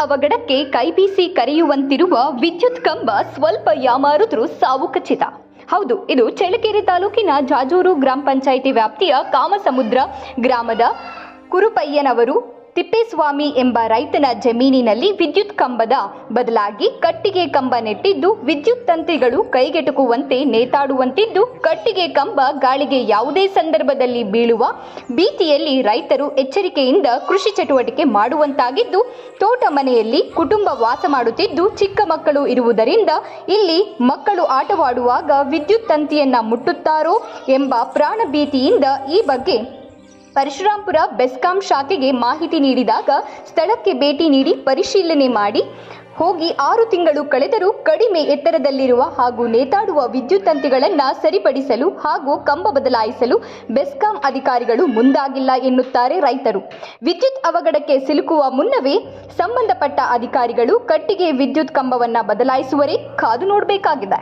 ಅವಘಡಕ್ಕೆ ಕೈಬೀಸಿ ಕರೆಯುವಂತಿರುವ ವಿದ್ಯುತ್ ಕಂಬ ಸ್ವಲ್ಪ ಯಾಮಾರಿದ್ರೂ ಸಾವು ಖಚಿತ ಹೌದು, ಇದು ಚಳ್ಳಕೆರೆ ತಾಲೂಕಿನ ಜಾಜೂರು ಗ್ರಾಮ ಪಂಚಾಯಿತಿ ವ್ಯಾಪ್ತಿಯ ಕಾಮಸಮುದ್ರ ಗ್ರಾಮದ ಕುರುಪಯ್ಯನವರು ತಿಪ್ಪೇಸ್ವಾಮಿ ಎಂಬ ರೈತನ ಜಮೀನಿನಲ್ಲಿ ವಿದ್ಯುತ್ ಕಂಬದ ಬದಲಾಗಿ ಕಟ್ಟಿಗೆ ಕಂಬ ನೆಟ್ಟಿದ್ದು ವಿದ್ಯುತ್ ತಂತಿಗಳು ಕೈಗೆಟುಕುವಂತೆ ನೇತಾಡುವಂತಿದ್ದು ಕಟ್ಟಿಗೆ ಕಂಬ ಗಾಳಿಗೆ ಯಾವುದೇ ಸಂದರ್ಭದಲ್ಲಿ ಬೀಳುವ ಭೀತಿಯಲ್ಲಿ ರೈತರು ಎಚ್ಚರಿಕೆಯಿಂದ ಕೃಷಿ ಚಟುವಟಿಕೆ ಮಾಡುವಂತಾಗಿದ್ದು, ತೋಟ ಮನೆಯಲ್ಲಿ ಕುಟುಂಬ ವಾಸ ಮಾಡುತ್ತಿದ್ದು, ಚಿಕ್ಕ ಮಕ್ಕಳು ಇರುವುದರಿಂದ ಇಲ್ಲಿ ಮಕ್ಕಳು ಆಟವಾಡುವಾಗ ವಿದ್ಯುತ್ ತಂತಿಯನ್ನ ಮುಟ್ಟುತ್ತಾರೋ ಎಂಬ ಪ್ರಾಣ ಭೀತಿಯಿಂದ ಈ ಬಗ್ಗೆ ಪರಶುರಾಂಪುರ ಬೆಸ್ಕಾಂ ಶಾಖೆಗೆ ಮಾಹಿತಿ ನೀಡಿದಾಗ ಸ್ಥಳಕ್ಕೆ ಭೇಟಿ ನೀಡಿ ಪರಿಶೀಲನೆ ಮಾಡಿ, ಹೋಗಿ ಆರು ತಿಂಗಳು ಕಳೆದರೂ ಕಡಿಮೆ ಎತ್ತರದಲ್ಲಿರುವ ಹಾಗೂ ನೇತಾಡುವ ವಿದ್ಯುತ್ ತಂತಿಗಳನ್ನು ಸರಿಪಡಿಸಲು ಹಾಗೂ ಕಂಬ ಬದಲಾಯಿಸಲು ಬೆಸ್ಕಾಂ ಅಧಿಕಾರಿಗಳು ಮುಂದಾಗಿಲ್ಲ ಎನ್ನುತ್ತಾರೆ ರೈತರು. ವಿದ್ಯುತ್ ಅವಘಡಕ್ಕೆ ಸಿಲುಕುವ ಮುನ್ನವೇ ಸಂಬಂಧಪಟ್ಟ ಅಧಿಕಾರಿಗಳು ಕಟ್ಟಿಗೆ ವಿದ್ಯುತ್ ಕಂಬವನ್ನು ಬದಲಾಯಿಸುವರೇ ಕಾದು ನೋಡಬೇಕಾಗಿದೆ.